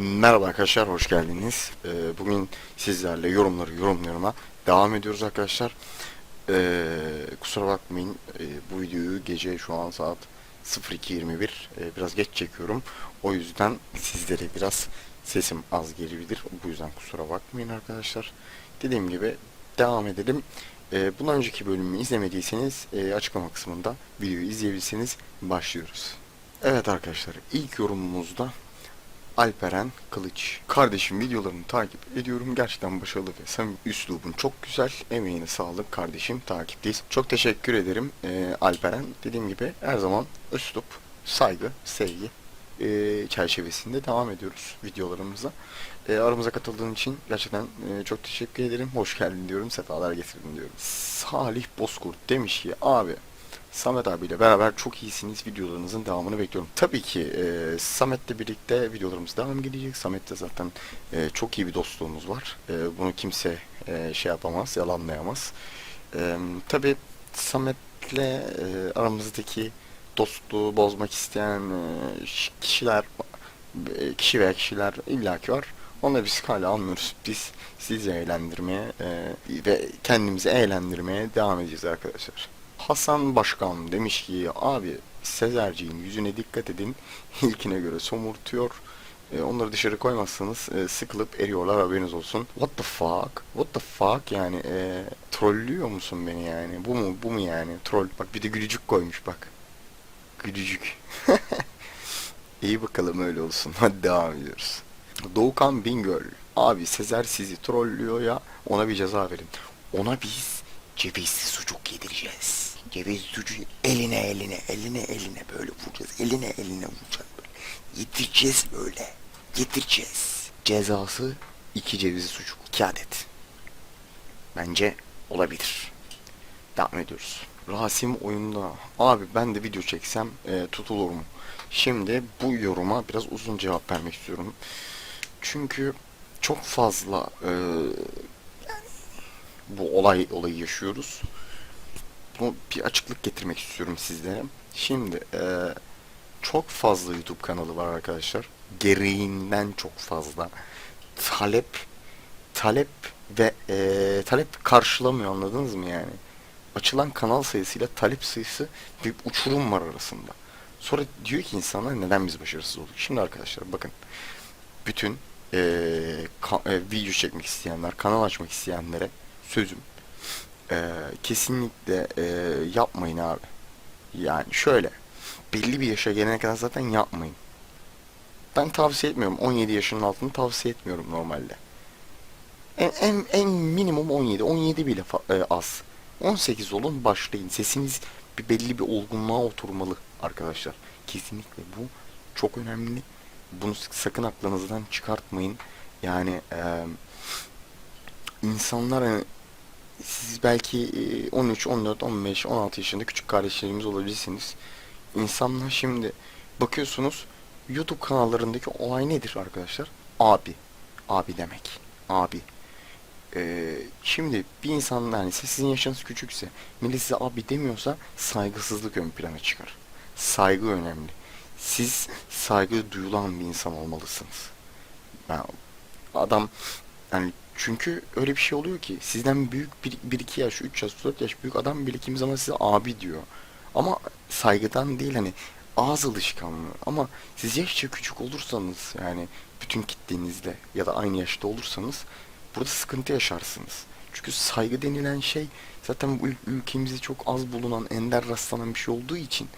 Merhaba arkadaşlar, hoş geldiniz. Ee, bugün sizlerle yorumları yorumlarıma devam ediyoruz arkadaşlar. Ee, kusura bakmayın, ee, bu videoyu gece şu an saat 02.21 ee, biraz geç çekiyorum. O yüzden sizlere biraz sesim az gelebilir. Bu yüzden kusura bakmayın arkadaşlar. Dediğim gibi devam edelim. Ee, bundan önceki bölümü izlemediyseniz açıklama kısmında videoyu izleyebilirsiniz. Başlıyoruz. Evet arkadaşlar, ilk yorumumuzda Alperen Kılıç. Kardeşim videolarını takip ediyorum. Gerçekten başarılı ve samimi üslubun çok güzel. Emeğine sağlık kardeşim. Takipteyiz. Çok teşekkür ederim ee, Alperen. Dediğim gibi her zaman üslup, saygı, sevgi ee, çerçevesinde devam ediyoruz videolarımıza. Ee, aramıza katıldığın için gerçekten ee, çok teşekkür ederim. Hoş geldin diyorum. Sefalar getirdin diyorum. Salih Bozkurt demiş ki abi Samet abiyle beraber çok iyisiniz. Videolarınızın devamını bekliyorum. Tabii ki e, Samet'le birlikte videolarımız devam gelecek. Samet'le zaten e, çok iyi bir dostluğumuz var. E, bunu kimse e, şey yapamaz, yalanlayamaz. E, tabii Samet'le e, aramızdaki dostluğu bozmak isteyen e, kişiler, e, kişi veya kişiler illaki var. Onları biz kale almıyoruz. Biz sizi eğlendirmeye e, ve kendimizi eğlendirmeye devam edeceğiz arkadaşlar. Hasan Başkan demiş ki abi Sezerciğin yüzüne dikkat edin ilkine göre somurtuyor. E, onları dışarı koymazsanız e, sıkılıp eriyorlar haberiniz olsun. What the fuck? What the fuck yani e, trollüyor musun beni yani? Bu mu bu mu yani? Troll. Bak bir de gülücük koymuş bak. Gülücük. İyi bakalım öyle olsun. Hadi devam ediyoruz. Doğukan Bingöl. Abi Sezer sizi trollüyor ya ona bir ceza verin. Ona biz cevizli sucuk yedireceğiz. Ceviz sucuğu eline eline eline eline böyle vuracağız. Eline eline vuracağız böyle. Yedireceğiz böyle. Yedireceğiz. Cezası iki cevizli sucuk. iki adet. Bence olabilir. Devam ediyoruz. Rasim oyunda. Abi ben de video çeksem e, tutulur mu? Şimdi bu yoruma biraz uzun cevap vermek istiyorum. Çünkü çok fazla e, bu olay olayı yaşıyoruz. Bunu bir açıklık getirmek istiyorum sizlere. Şimdi e, çok fazla YouTube kanalı var arkadaşlar. Gereğinden çok fazla talep talep ve e, talep karşılamıyor anladınız mı yani? Açılan kanal sayısıyla talep sayısı bir uçurum var arasında. Sonra diyor ki insanlar neden biz başarısız olduk? Şimdi arkadaşlar bakın bütün e, ka- e, video çekmek isteyenler, kanal açmak isteyenlere sözüm e, kesinlikle e, yapmayın abi. Yani şöyle belli bir yaşa gelene kadar zaten yapmayın. Ben tavsiye etmiyorum. 17 yaşının altını tavsiye etmiyorum normalde. En, en, en minimum 17. 17 bile e, az. 18 olun başlayın. Sesiniz bir belli bir olgunluğa oturmalı arkadaşlar. Kesinlikle bu çok önemli. Bunu sakın aklınızdan çıkartmayın. Yani e, insanlar hani siz belki e, 13, 14, 15, 16 yaşında küçük kardeşlerimiz olabilirsiniz. İnsanlar şimdi bakıyorsunuz YouTube kanallarındaki olay nedir arkadaşlar? Abi. Abi demek. Abi. Ee, şimdi bir insan yani siz- sizin yaşınız küçükse millet size abi demiyorsa saygısızlık ön plana çıkar. Saygı önemli. Siz saygı duyulan bir insan olmalısınız. Yani adam yani çünkü öyle bir şey oluyor ki sizden büyük bir, bir iki yaş, üç yaş, dört yaş büyük adam bile kimi zaman size abi diyor. Ama saygıdan değil hani ağız alışkanlığı. Ama siz yaşça küçük olursanız yani bütün kitlenizle ya da aynı yaşta olursanız burada sıkıntı yaşarsınız. Çünkü saygı denilen şey zaten bu ül- ülkemizde çok az bulunan, ender rastlanan bir şey olduğu için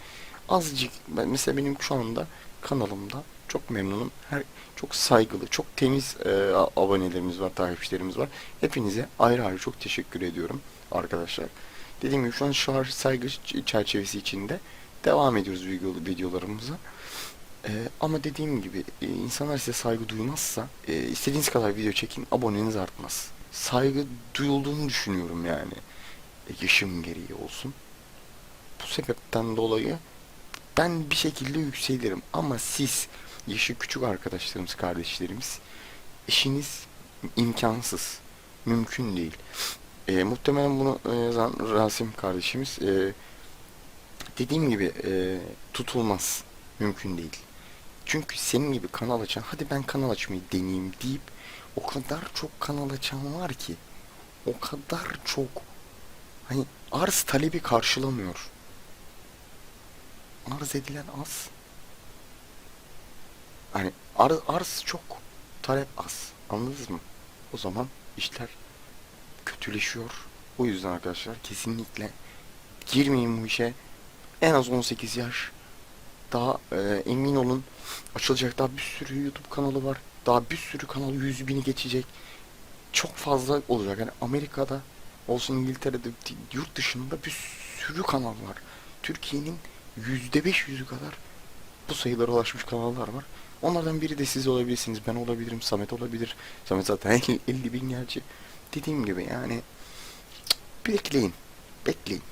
azıcık mesela benim şu anda kanalımda çok memnunum. Her çok saygılı, çok temiz e, abonelerimiz var, takipçilerimiz var. Hepinize ayrı ayrı çok teşekkür ediyorum arkadaşlar. Dediğim gibi şu an şar saygı çerçevesi içinde devam ediyoruz video, videolarımıza. E, ama dediğim gibi e, insanlar size saygı duymazsa e, istediğiniz kadar video çekin aboneniz artmaz. Saygı duyulduğunu düşünüyorum yani. E, yaşım gereği olsun. Bu sebepten dolayı ben bir şekilde yükselirim ama siz yaşı küçük arkadaşlarımız, kardeşlerimiz işiniz imkansız. Mümkün değil. E, muhtemelen bunu e, yazan Rasim kardeşimiz e, dediğim gibi e, tutulmaz. Mümkün değil. Çünkü senin gibi kanal açan, hadi ben kanal açmayı deneyeyim deyip o kadar çok kanal açan var ki. O kadar çok. Hani arz talebi karşılamıyor. Arz edilen az. Hani arz, arz çok, talep az. Anladınız mı? O zaman işler kötüleşiyor. O yüzden arkadaşlar kesinlikle girmeyin bu işe. En az 18 yaş. Daha e, emin olun açılacak daha bir sürü YouTube kanalı var. Daha bir sürü kanal 100 bini geçecek. Çok fazla olacak. Yani Amerika'da olsun İngiltere'de yurt dışında bir sürü kanal var. Türkiye'nin %500'ü kadar bu sayılara ulaşmış kanallar var. Onlardan biri de siz olabilirsiniz. Ben olabilirim. Samet olabilir. Samet zaten 50 bin gerçi. Dediğim gibi yani bekleyin. Bekleyin.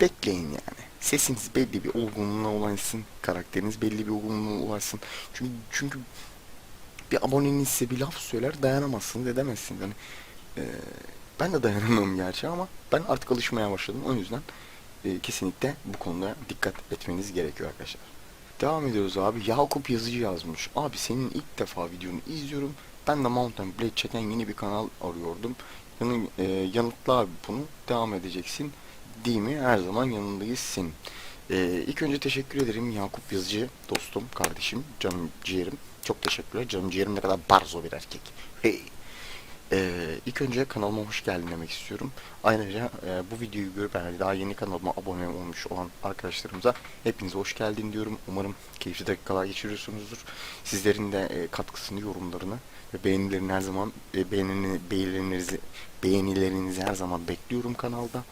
Bekleyin yani. Sesiniz belli bir olgunluğuna ulaşsın. Karakteriniz belli bir olgunluğuna ulaşsın. Çünkü çünkü bir aboneniz size bir laf söyler dayanamazsınız edemezsiniz. Yani, e, ben de dayanamam gerçi ama ben artık alışmaya başladım. O yüzden e, kesinlikle bu konuda dikkat etmeniz gerekiyor arkadaşlar. Devam ediyoruz abi. Yakup Yazıcı yazmış. Abi senin ilk defa videonu izliyorum. Ben de Mountain Blade çeken yeni bir kanal arıyordum. Yanı, e, yanıtla abi bunu. Devam edeceksin. Değil mi? Her zaman yanındayız senin. E, ilk önce teşekkür ederim Yakup Yazıcı. Dostum, kardeşim, canım ciğerim. Çok teşekkürler. Canım ciğerim ne kadar barzo bir erkek. Hey. Ee, ilk önce kanalıma hoş geldin demek istiyorum. Ayrıca e, bu videoyu görüp yani daha yeni kanalıma abone olmuş olan arkadaşlarımıza hepinize hoş geldin diyorum. Umarım keyifli dakikalar geçiriyorsunuzdur. Sizlerin de e, katkısını, yorumlarını ve beğenilerini her zaman e, beğenini, beğenilerinizi beğenilerinizi her zaman bekliyorum kanalda.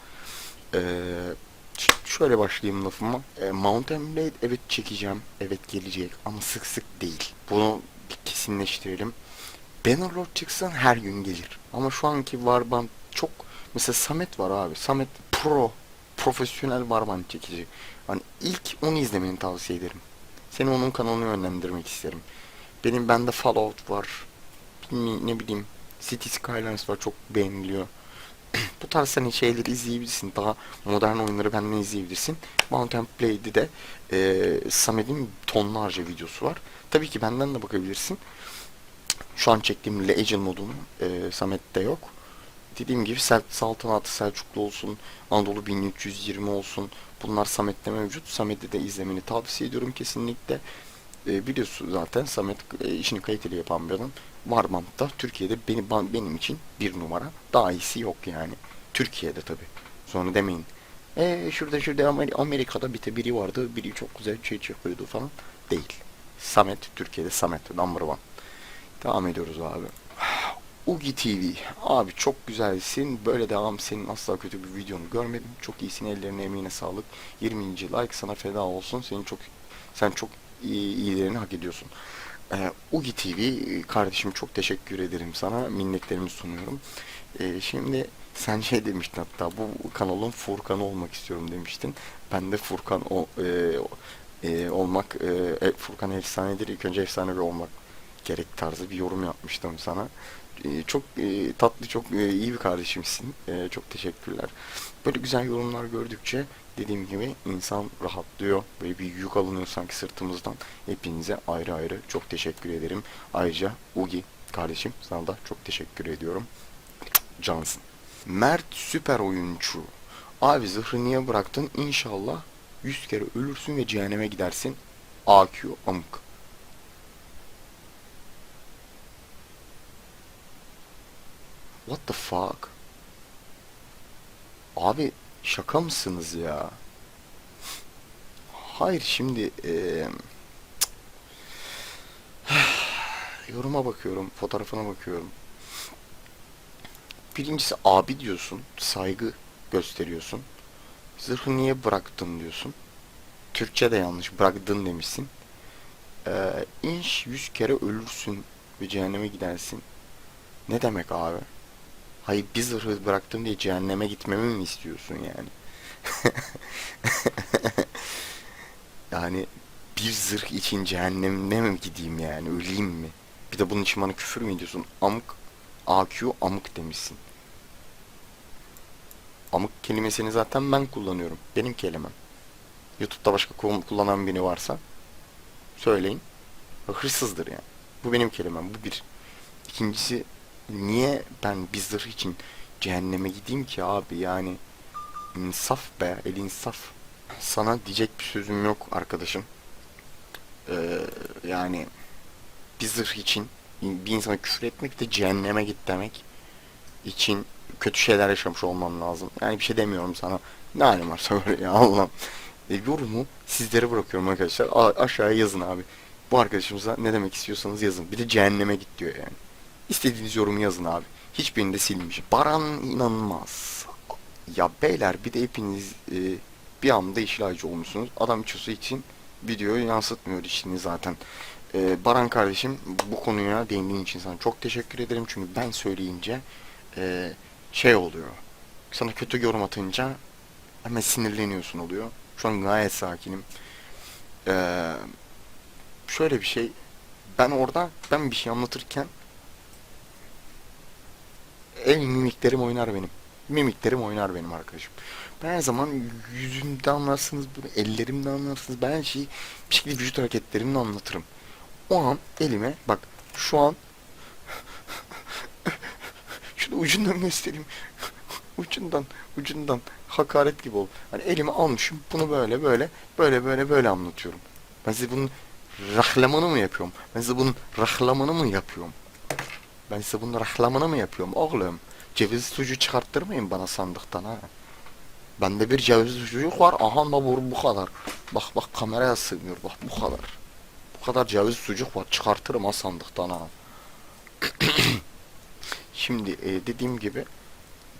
Ş- şöyle başlayayım lafıma. E, Mountain Blade evet çekeceğim, evet gelecek ama sık sık değil. Bunu kesinleştirelim. Bannerlord çıksın her gün gelir. Ama şu anki Warband çok mesela Samet var abi. Samet pro profesyonel Warband çekici. Hani ilk onu izlemeni tavsiye ederim. Seni onun kanalına yönlendirmek isterim. Benim bende Fallout var. Bilmi- ne bileyim City Skylines var çok beğeniliyor. Bu tarz hani şeyleri izleyebilirsin. Daha modern oyunları benden izleyebilirsin. Mountain Blade'i de e, Samet'in tonlarca videosu var. Tabii ki benden de bakabilirsin. Şu an çektiğim Legend modunu e, Samet'te yok. Dediğim gibi Sel Selçuklu olsun, Anadolu 1320 olsun. Bunlar Samet'te mevcut. Samet'i de izlemeni tavsiye ediyorum kesinlikle. E, biliyorsun zaten Samet e, işini kaliteli yapan bir adam. Warband'da Türkiye'de benim, ben- benim için bir numara. Daha iyisi yok yani. Türkiye'de tabi. Sonra demeyin. E şurada şurada Amer- Amerika'da bir biri vardı. Biri çok güzel şey yapıyordu falan. Değil. Samet Türkiye'de Samet number one. Devam ediyoruz abi. Ugi TV. Abi çok güzelsin. Böyle devam senin asla kötü bir videonu görmedim. Çok iyisin. Ellerine emeğine sağlık. 20. like sana feda olsun. Senin çok sen çok iyi, iyilerini hak ediyorsun. Ee, Ugi TV kardeşim çok teşekkür ederim sana. Minnetlerimi sunuyorum. Ee, şimdi sen şey demiştin hatta bu kanalın Furkan'ı olmak istiyorum demiştin. Ben de Furkan o, e, e, olmak e, e, Furkan efsanedir. İlk önce efsanevi olmak gerek tarzı bir yorum yapmıştım sana. Ee, çok e, tatlı, çok e, iyi bir kardeşimsin. E, çok teşekkürler. Böyle güzel yorumlar gördükçe dediğim gibi insan rahatlıyor. Böyle bir yük alınıyor sanki sırtımızdan. Hepinize ayrı ayrı çok teşekkür ederim. Ayrıca Ugi kardeşim sana da çok teşekkür ediyorum. Cansın. Mert süper oyuncu. Abi zırhı niye bıraktın? İnşallah 100 kere ölürsün ve cehenneme gidersin. AQ amık. What the fuck? Abi şaka mısınız ya? Hayır şimdi eee, yoruma bakıyorum, fotoğrafına bakıyorum. Birincisi abi diyorsun, saygı gösteriyorsun. Zırhı niye bıraktın diyorsun. Türkçe de yanlış, bıraktın demişsin. Ee, inş yüz kere ölürsün ve cehenneme gidersin. Ne demek abi? Hayır bir zırhı bıraktım diye cehenneme gitmemi mi istiyorsun yani? Yani bir zırh için cehenneme mi gideyim yani öleyim mi? Bir de bunun için bana küfür mü ediyorsun? Amık AQ amık demişsin. Amık kelimesini zaten ben kullanıyorum. Benim kelimem. YouTube'da başka kul- kullanan biri varsa söyleyin. hırsızdır yani. Bu benim kelimem. Bu bir. İkincisi niye ben bir zırh için cehenneme gideyim ki abi yani insaf be el insaf. Sana diyecek bir sözüm yok arkadaşım. Ee, yani bir zırh için bir insana küfür etmek de cehenneme git demek için kötü şeyler yaşamış olman lazım. Yani bir şey demiyorum sana. Ne halim varsa böyle ya Allah'ım. E, yorumu sizlere bırakıyorum arkadaşlar. A- aşağıya yazın abi. Bu arkadaşımıza ne demek istiyorsanız yazın. Bir de cehenneme git diyor yani. İstediğiniz yorumu yazın abi. Hiçbirini de silmeyeceğim. Baran inanılmaz. Ya beyler bir de hepiniz e, bir anda işil ağacı olmuşsunuz. Adam içosu için videoyu yansıtmıyor işini zaten. E, Baran kardeşim bu konuya değindiğin için sana çok teşekkür ederim. Çünkü ben söyleyince e, şey oluyor. Sana kötü yorum atınca hemen sinirleniyorsun oluyor. Şu an gayet sakinim. Ee, şöyle bir şey. Ben orada ben bir şey anlatırken el mimiklerim oynar benim. Mimiklerim oynar benim arkadaşım. Ben her zaman yüzümde anlarsınız, bunu ellerimde anlarsınız. Ben şeyi bir şekilde vücut hareketlerimle anlatırım. O an elime bak şu an şunu ucundan göstereyim. ucundan, ucundan hakaret gibi oldu. Hani elime almışım bunu böyle böyle böyle böyle böyle anlatıyorum. Ben size bunun rahlamını mı yapıyorum? Ben size bunun rahlamını mı yapıyorum? Ben size bunun rahlamını mı yapıyorum oğlum? Ceviz sucuğu çıkarttırmayın bana sandıktan ha. Bende bir ceviz sucuk var. Aha da bu, bu kadar. Bak bak kameraya sığmıyor. Bak bu kadar. Bu kadar ceviz sucuk var. Çıkartırım ha sandıktan ha. Şimdi e, dediğim gibi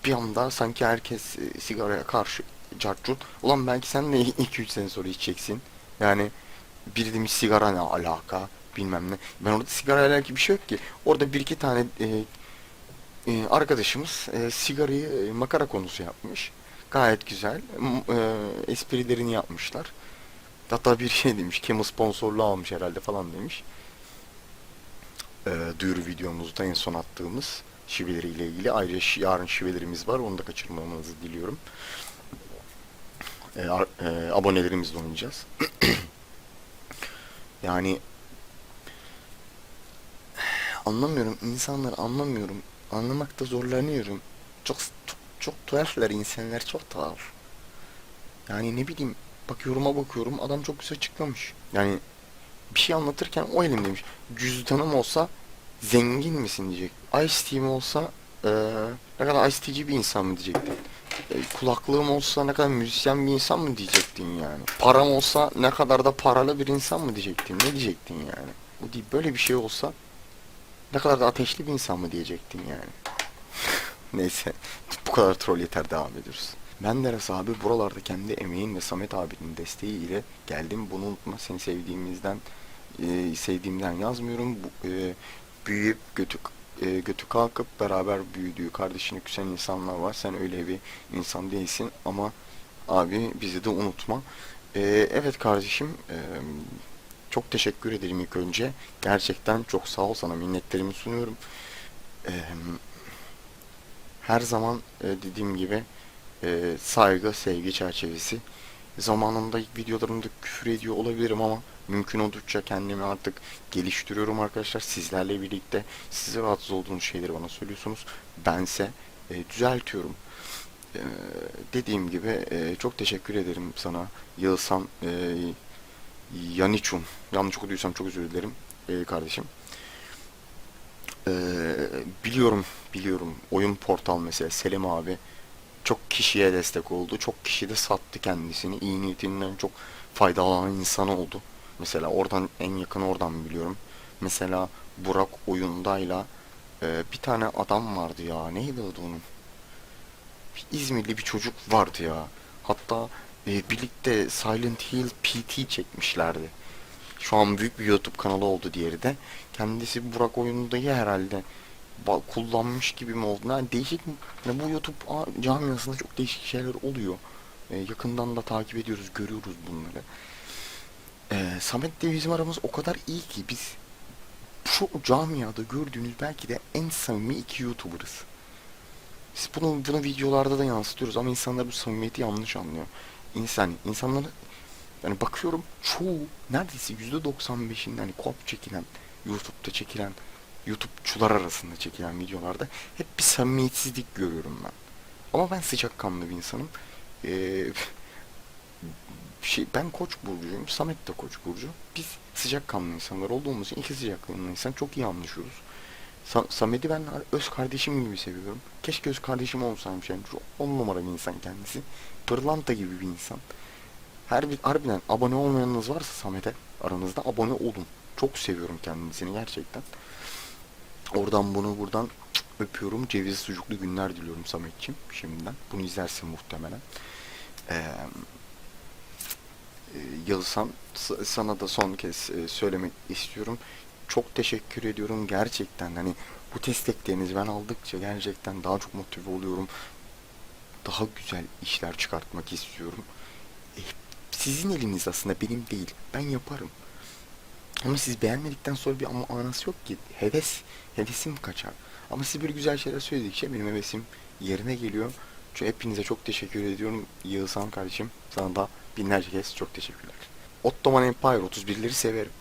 bir anda sanki herkes e, sigaraya karşı carcut. Ulan belki sen de 2-3 sene sonra içeceksin. Yani biri demiş sigara ne alaka bilmem ne. Ben orada sigara alakalı bir şey yok ki. Orada bir iki tane e, e, arkadaşımız e, sigarayı e, makara konusu yapmış. Gayet güzel. E, esprilerini yapmışlar. Hatta bir şey demiş. Camel sponsorluğu almış herhalde falan demiş. E, duyuru videomuzda en son attığımız şiveleriyle ilgili. Ayrıca yarın şivelerimiz var. Onu da kaçırmamanızı diliyorum. E, e, abonelerimizle oynayacağız. yani anlamıyorum. insanları anlamıyorum. Anlamakta zorlanıyorum. Çok çok, çok tuhaflar insanlar çok tuhaf. Yani ne bileyim bak yoruma bakıyorum adam çok güzel açıklamış. Yani bir şey anlatırken o elimdeymiş. Cüzdanım olsa zengin misin diyecek. Ice Tea'm olsa eee ne kadar Ice Tea'ci bir insan mı diyecektin. E, kulaklığım olsa ne kadar müzisyen bir insan mı diyecektin yani. Param olsa ne kadar da paralı bir insan mı diyecektin. Ne diyecektin yani. O değil böyle bir şey olsa ne kadar da ateşli bir insan mı diyecektin yani. Neyse bu kadar troll yeter devam ediyoruz. Menderes abi buralarda kendi emeğin ve Samet abinin desteği ile geldim. Bunu unutma seni sevdiğimizden e, sevdiğimden yazmıyorum. Bu, e, büyüyüp götü e, götü kalkıp beraber büyüdüğü kardeşini küsen insanlar var. Sen öyle bir insan değilsin ama abi bizi de unutma. E, evet kardeşim e, çok teşekkür ederim ilk önce. Gerçekten çok sağ ol sana minnetlerimi sunuyorum. E, her zaman e, dediğim gibi e, saygı, sevgi çerçevesi. Zamanında videolarımda küfür ediyor olabilirim ama mümkün oldukça kendimi artık geliştiriyorum arkadaşlar. Sizlerle birlikte size rahatsız olduğunuz şeyleri bana söylüyorsunuz. Bense e, düzeltiyorum. E, dediğim gibi e, çok teşekkür ederim sana. Yağızhan e, Yaniçun. Yanlış okuduysam çok özür dilerim e, kardeşim. E, biliyorum, biliyorum. Oyun portal mesela Selim abi çok kişiye destek oldu. Çok kişi de sattı kendisini. İyi niyetinden çok faydalanan insan oldu. Mesela oradan en yakın oradan biliyorum. Mesela Burak oyundayla e, bir tane adam vardı ya. Neydi adı onun? Bir İzmirli bir çocuk vardı ya. Hatta e, birlikte Silent Hill PT çekmişlerdi. Şu an büyük bir YouTube kanalı oldu diğeri de. Kendisi Burak oyundayı herhalde kullanmış gibi mi oldu? Yani değişik mi? Yani bu YouTube camiasında çok değişik şeyler oluyor. E, yakından da takip ediyoruz, görüyoruz bunları. E, Samet'le bizim aramız o kadar iyi ki biz şu camiada gördüğünüz belki de en samimi iki YouTuber'ız. Biz bunu, bunu videolarda da yansıtıyoruz ama insanlar bu samimiyeti yanlış anlıyor. İnsan, insanları Yani bakıyorum çoğu neredeyse %95'in hani kop çekilen, YouTube'da çekilen, YouTube'çular arasında çekilen videolarda hep bir samimiyetsizlik görüyorum ben. Ama ben sıcakkanlı bir insanım. Ee, şey, ben Koç burcuyum, Samet de Koç burcu. Biz sıcakkanlı insanlar olduğumuz için iki sıcakkanlı insan çok iyi anlaşıyoruz. Sa- Samet'i ben öz kardeşim gibi seviyorum. Keşke öz kardeşim olsaymış yani. Çok on numara bir insan kendisi. Pırlanta gibi bir insan. Her bir harbiden abone olmayanınız varsa Samet'e aranızda abone olun. Çok seviyorum kendisini gerçekten. Oradan bunu buradan öpüyorum. Ceviz sucuklu günler diliyorum Samet'ciğim şimdiden. Bunu izlersin muhtemelen. Ee, e, s- sana da son kez e, söylemek istiyorum. Çok teşekkür ediyorum gerçekten hani bu desteklerinizi ben aldıkça gerçekten daha çok motive oluyorum. Daha güzel işler çıkartmak istiyorum. E, sizin eliniz aslında benim değil. Ben yaparım. Ama siz beğenmedikten sonra bir ama anası yok ki. Heves, hevesim kaçar. Ama siz bir güzel şeyler söyledikçe benim hevesim yerine geliyor. Çünkü hepinize çok teşekkür ediyorum. Yağızhan kardeşim sana da binlerce kez çok teşekkürler. Ottoman Empire 31'leri severim.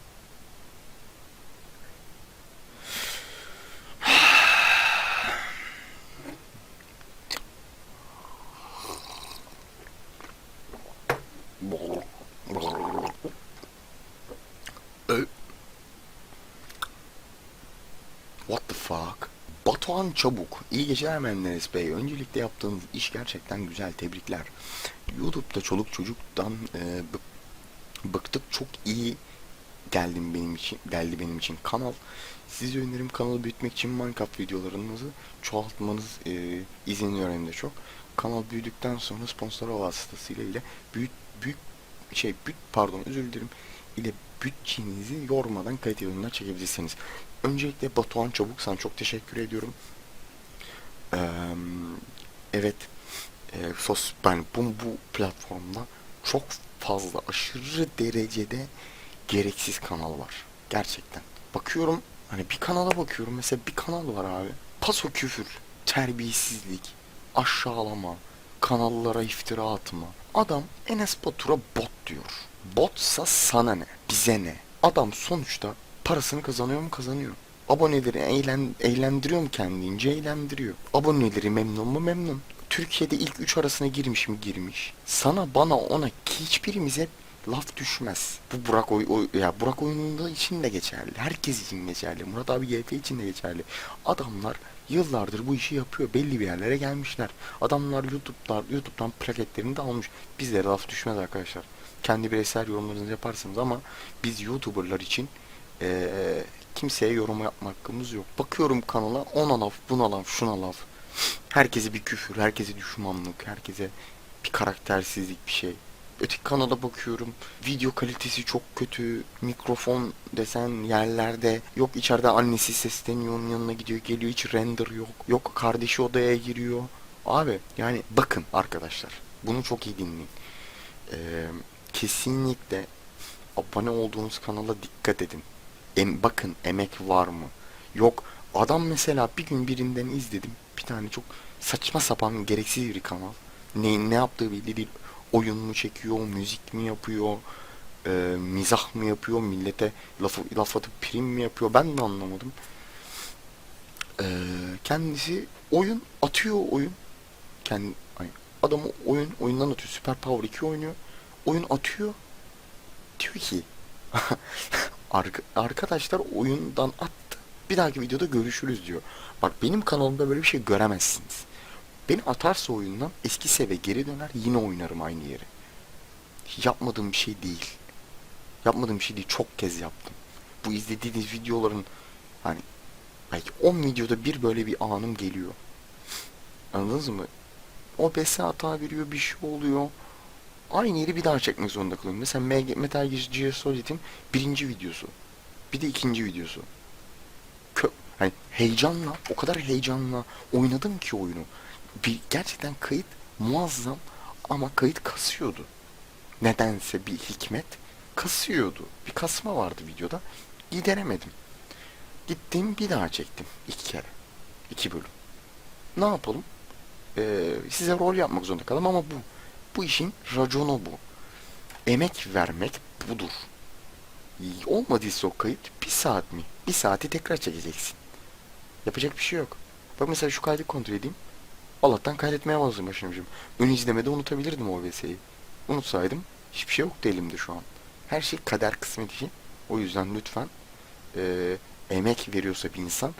What the fuck? Batuhan Çabuk. İyi geceler Menderes Bey. Öncelikle yaptığınız iş gerçekten güzel. Tebrikler. YouTube'da çoluk çocuktan e, bı- bıktık. Çok iyi geldim benim için geldi benim için kanal. Size önerim kanalı büyütmek için Minecraft videolarınızı çoğaltmanız e, hem de çok. Kanal büyüdükten sonra sponsor vasıtasıyla ile büyük büyük şey büyük pardon özür dilerim ile bütçenizi yormadan kaliteli ürünler çekebilirsiniz. Öncelikle Batuhan Çabuk sana çok teşekkür ediyorum. Eee, evet e, sos ben bu, bu platformda çok fazla aşırı derecede gereksiz kanal var. Gerçekten. Bakıyorum hani bir kanala bakıyorum mesela bir kanal var abi. Paso küfür, terbiyesizlik, aşağılama, kanallara iftira atma. Adam Enes Batur'a bot diyor. Botsa sana ne? Bize ne? Adam sonuçta parasını kazanıyor mu kazanıyor. Aboneleri eğlen, eğlendiriyor mu kendince eğlendiriyor. Aboneleri memnun mu memnun. Türkiye'de ilk üç arasına girmiş mi girmiş. Sana bana ona hiçbirimize laf düşmez. Bu Burak oy, oy ya Burak oyununda için de geçerli. Herkes için geçerli. Murat abi GF için de geçerli. Adamlar yıllardır bu işi yapıyor. Belli bir yerlere gelmişler. Adamlar YouTube'dan YouTube'dan plaketlerini de almış. Bizlere laf düşmez arkadaşlar. Kendi bireysel yorumlarınızı yaparsınız ama biz YouTuber'lar için eee, kimseye yorum yapma hakkımız yok. Bakıyorum kanala ona laf, buna laf, şuna laf. Herkese bir küfür, herkese düşmanlık, herkese bir karaktersizlik bir şey. Öteki kanala bakıyorum. Video kalitesi çok kötü. Mikrofon desen yerlerde. Yok içeride annesi sesleniyor onun yanına gidiyor geliyor. Hiç render yok. Yok kardeşi odaya giriyor. Abi yani bakın arkadaşlar. Bunu çok iyi dinleyin. Ee, kesinlikle abone olduğunuz kanala dikkat edin. Em, bakın emek var mı? Yok adam mesela bir gün birinden izledim. Bir tane çok saçma sapan gereksiz bir kanal. Ne, ne yaptığı belli değil. Oyun mu çekiyor, müzik mi yapıyor, e, mizah mı yapıyor, millete laf, laf atıp prim mi yapıyor ben de anlamadım. E, kendisi oyun atıyor oyun. Kendi, ay, adamı oyun oyundan atıyor. Super Power 2 oynuyor. Oyun atıyor. Diyor ki Arka- arkadaşlar oyundan attı. Bir dahaki videoda görüşürüz diyor. Bak benim kanalımda böyle bir şey göremezsiniz. Beni atarsa oyundan eski seve geri döner yine oynarım aynı yeri. Yapmadığım bir şey değil. Yapmadığım bir şey değil. Çok kez yaptım. Bu izlediğiniz videoların hani belki 10 videoda bir böyle bir anım geliyor. Anladınız mı? O bese hata veriyor bir şey oluyor. Aynı yeri bir daha çekmek zorunda kalıyorum. Mesela Metal Gear Solid'in birinci videosu. Bir de ikinci videosu. Kö hani heyecanla, o kadar heyecanla oynadım ki oyunu. Bir, gerçekten kayıt muazzam ama kayıt kasıyordu. Nedense bir hikmet kasıyordu. Bir kasma vardı videoda. Gideremedim. Gittim bir daha çektim. iki kere. iki bölüm. Ne yapalım? Ee, size rol yapmak zorunda kaldım ama bu. Bu işin raconu bu. Emek vermek budur. Olmadıysa o kayıt bir saat mi? Bir saati tekrar çekeceksin. Yapacak bir şey yok. Bak mesela şu kaydı kontrol edeyim. Allah'tan kaydetmeye başlamışım. Ön izlemede unutabilirdim o VS'yi. Unutsaydım hiçbir şey yoktu elimde şu an. Her şey kader kısmet işi. O yüzden lütfen eee, emek veriyorsa bir insan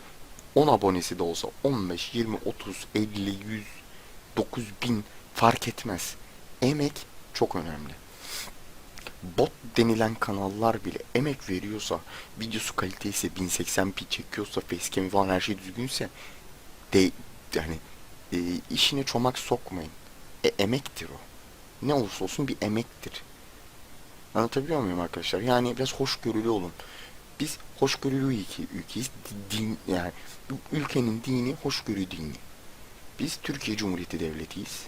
10 abonesi de olsa 15, 20, 30, 50, 100, 9000 fark etmez. Emek çok önemli. Bot denilen kanallar bile emek veriyorsa, videosu kaliteyse, 1080p çekiyorsa, facecam falan her şey düzgünse de yani e, işine çomak sokmayın. E, emektir o. Ne olursa olsun bir emektir. Anlatabiliyor muyum arkadaşlar? Yani biraz hoşgörülü olun. Biz hoşgörülü ülke, ülkeyiz. Di- Din, yani ülkenin dini hoşgörü dini. Biz Türkiye Cumhuriyeti Devletiyiz.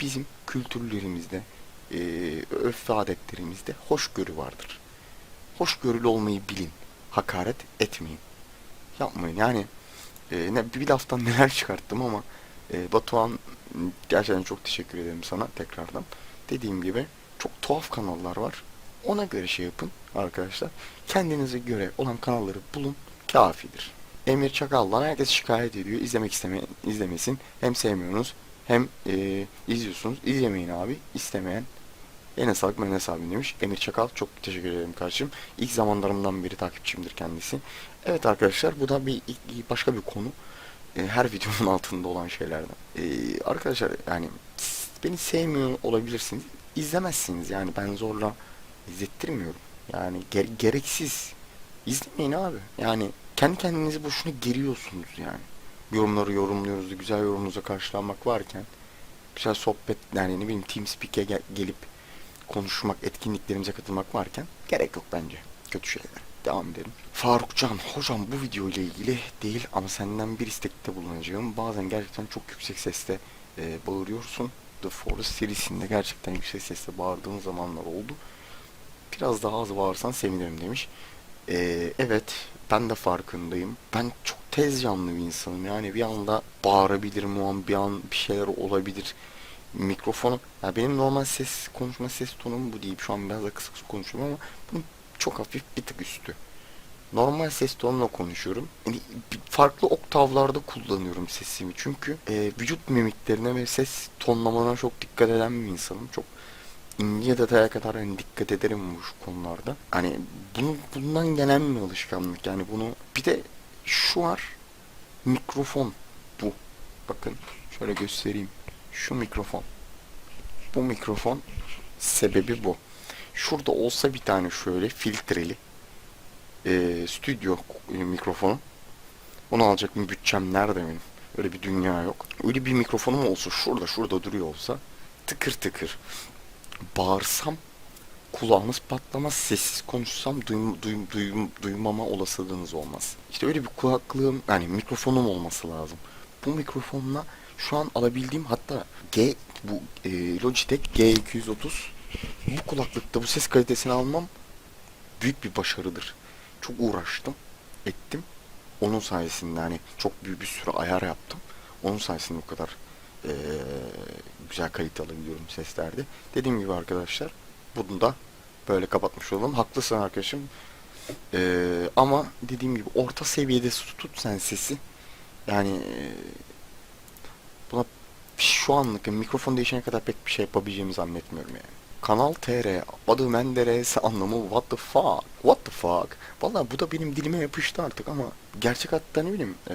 Bizim kültürlerimizde, e, örf ve adetlerimizde hoşgörü vardır. Hoşgörülü olmayı bilin. Hakaret etmeyin. Yapmayın. Yani e, ne, bir laftan neler çıkarttım ama e, Batuhan gerçekten çok teşekkür ederim sana tekrardan. Dediğim gibi çok tuhaf kanallar var. Ona göre şey yapın arkadaşlar. Kendinize göre olan kanalları bulun. Kafidir. Emir Çakal'dan herkes şikayet ediyor. İzlemek istemeyen izlemesin. Hem sevmiyorsunuz hem e, izliyorsunuz. İzlemeyin abi. İstemeyen Eline sağlık Mehmet abi demiş. Emir Çakal çok teşekkür ederim kardeşim. İlk zamanlarımdan beri takipçimdir kendisi. Evet arkadaşlar bu da bir başka bir konu. E, her videonun altında olan şeylerden. E, arkadaşlar yani beni sevmiyor olabilirsiniz. İzlemezsiniz yani ben zorla izlettirmiyorum. Yani ger- gereksiz. İzlemeyin abi. Yani kendi kendinizi boşuna geriyorsunuz yani. Yorumları yorumluyoruz. Güzel yorumunuza karşılanmak varken güzel sohbet yani ne bileyim TeamSpeak'e gel- gelip konuşmak, etkinliklerimize katılmak varken gerek yok bence. Kötü şeyler. Devam edelim. Farukcan, hocam bu video ile ilgili değil ama senden bir istekte bulunacağım. Bazen gerçekten çok yüksek sesle e, bağırıyorsun. The Forest serisinde gerçekten yüksek sesle bağırdığın zamanlar oldu. Biraz daha az bağırsan sevinirim demiş. E, evet, ben de farkındayım. Ben çok tez canlı bir insanım. Yani bir anda bağırabilirim o an, bir an bir şeyler olabilir mikrofonu ya benim normal ses konuşma ses tonum bu değil. Şu an biraz da kısık konuşuyorum ama bunun çok hafif bir tık üstü. Normal ses tonumla konuşuyorum. Yani farklı oktavlarda kullanıyorum sesimi. Çünkü e, vücut mimiklerine ve ses tonlamana çok dikkat eden bir insanım. Çok ince detaya kadar hani dikkat ederim bu konularda. Hani bunu bundan gelen bir alışkanlık. Yani bunu bir de şu var. Mikrofon bu. Bakın şöyle göstereyim. Şu mikrofon. Bu mikrofon sebebi bu. Şurada olsa bir tane şöyle filtreli e, stüdyo mikrofonu. Onu alacak bir bütçem nerede benim? Öyle bir dünya yok. Öyle bir mikrofonum olsa şurada şurada duruyor olsa tıkır tıkır bağırsam kulağınız patlamaz, sessiz konuşsam duyum, duyum, duyum, duymama olasılığınız olmaz. İşte öyle bir kulaklığım, yani mikrofonum olması lazım. Bu mikrofonla şu an alabildiğim hatta G bu e, Logitech G230 bu kulaklıkta bu ses kalitesini almam büyük bir başarıdır. Çok uğraştım, ettim. Onun sayesinde hani çok büyük bir sürü ayar yaptım. Onun sayesinde bu kadar eee, güzel kalite alabiliyorum seslerde. Dediğim gibi arkadaşlar bunu da böyle kapatmış olalım. Haklısın arkadaşım. Eee, ama dediğim gibi orta seviyede tut sen sesi. Yani eee, buna şu anlık mikrofon değişene kadar pek bir şey yapabileceğimi zannetmiyorum yani. Kanal TR, adı Menderes, anlamı what the fuck, what the fuck. Valla bu da benim dilime yapıştı artık ama gerçek hatta ne bileyim e,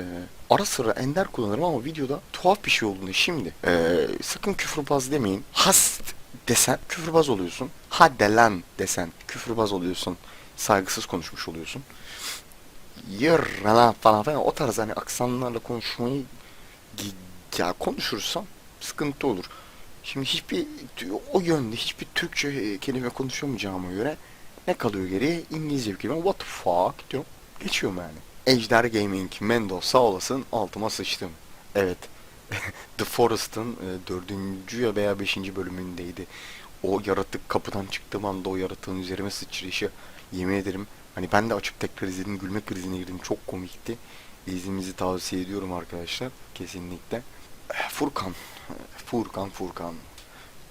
ara sıra ender kullanırım ama videoda tuhaf bir şey olduğunu şimdi. E, sakın küfürbaz demeyin. Hast desen küfürbaz oluyorsun. Hadi lan desen küfürbaz oluyorsun. Saygısız konuşmuş oluyorsun. Yırrana falan falan o tarz hani aksanlarla konuşmayı ya konuşursam sıkıntı olur. Şimdi hiçbir o yönde hiçbir Türkçe e, kelime konuşamayacağıma göre ne kalıyor geriye? İngilizce bir kelime. What the fuck diyorum. Geçiyorum yani. Ejder Gaming, Mendo sağ olasın altıma sıçtım. Evet. The Forest'ın e, dördüncü ya veya beşinci bölümündeydi. O yaratık kapıdan çıktığım anda o yaratığın üzerime sıçrayışı yemin ederim. Hani ben de açıp tekrar izledim. Gülme krizine girdim. Çok komikti. İzlemizi tavsiye ediyorum arkadaşlar. Kesinlikle. Furkan. Furkan Furkan.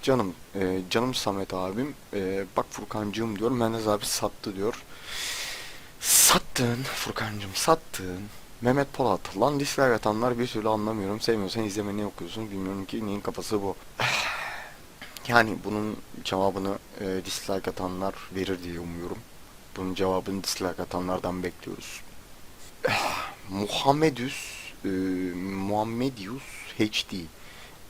canım e, canım Samet abim e, bak Furkancığım diyor Menez abi sattı diyor. Sattın Furkancığım sattın. Mehmet Polat lan dislike atanlar bir türlü anlamıyorum. Sevmiyorsan izleme ne okuyorsun bilmiyorum ki neyin kafası bu. Yani bunun cevabını e, dislike atanlar verir diye umuyorum. Bunun cevabını dislike atanlardan bekliyoruz. Muhammedüs e, Muhammedius HD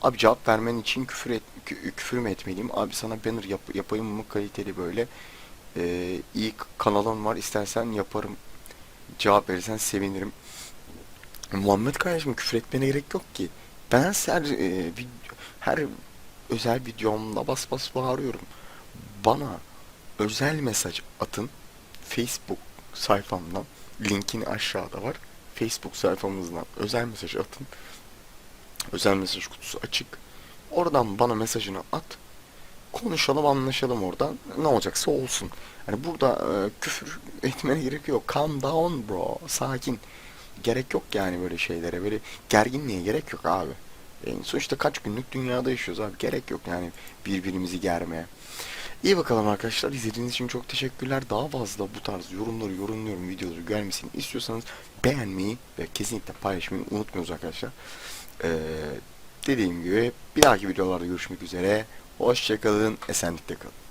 Abi cevap vermen için küfür et, kü- küfür mü etmeliyim? Abi sana banner yap, yapayım mı kaliteli böyle? Ee, iyi kanalın var istersen yaparım. Cevap verirsen sevinirim. Muhammed kardeşim küfür etmene gerek yok ki. Ben her e, her özel videomda bas bas bağırıyorum. Bana özel mesaj atın. Facebook sayfamdan. Linkini aşağıda var. Facebook sayfamızdan özel mesaj atın. Özel mesaj kutusu açık. Oradan bana mesajını at. Konuşalım anlaşalım oradan. Ne olacaksa olsun. Yani burada e, küfür etmene gerek yok. Calm down bro. Sakin. Gerek yok yani böyle şeylere. Böyle gerginliğe gerek yok abi. Yani sonuçta kaç günlük dünyada yaşıyoruz abi. Gerek yok yani birbirimizi germeye. İyi bakalım arkadaşlar. İzlediğiniz için çok teşekkürler. Daha fazla bu tarz yorumları yorumluyorum videoları gelmesini istiyorsanız beğenmeyi ve kesinlikle paylaşmayı unutmuyoruz arkadaşlar. Ee, dediğim gibi bir dahaki videolarda görüşmek üzere. Hoşçakalın, esenlikle kalın.